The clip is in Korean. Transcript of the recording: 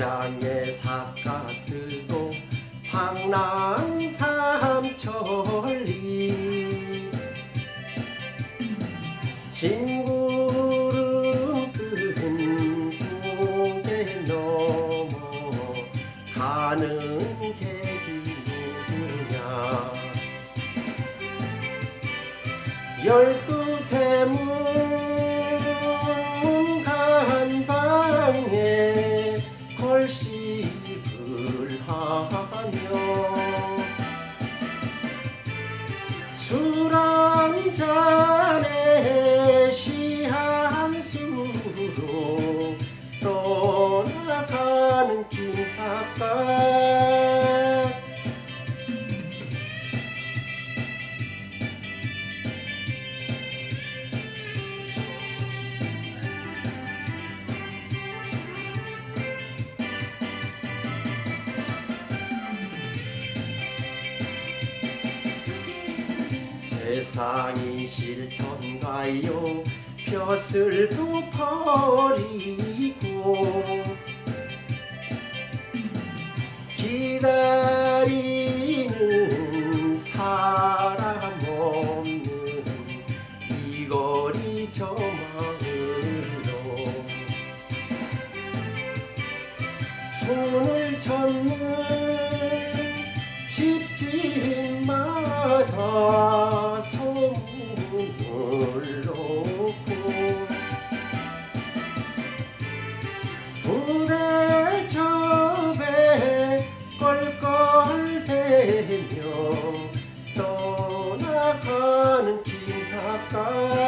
옥장에 삿가 쓰고 방랑삼천리. 흰 구름 뜬 고개 넘어 가는 객이 누구냐 열두 대문 걸식을 하며 술한잔 세상이 싫던가요? 벼슬도 버리고 기다리는 사람 없는 이 거리 저 마을로 손을 젓는 집집마다 Oh.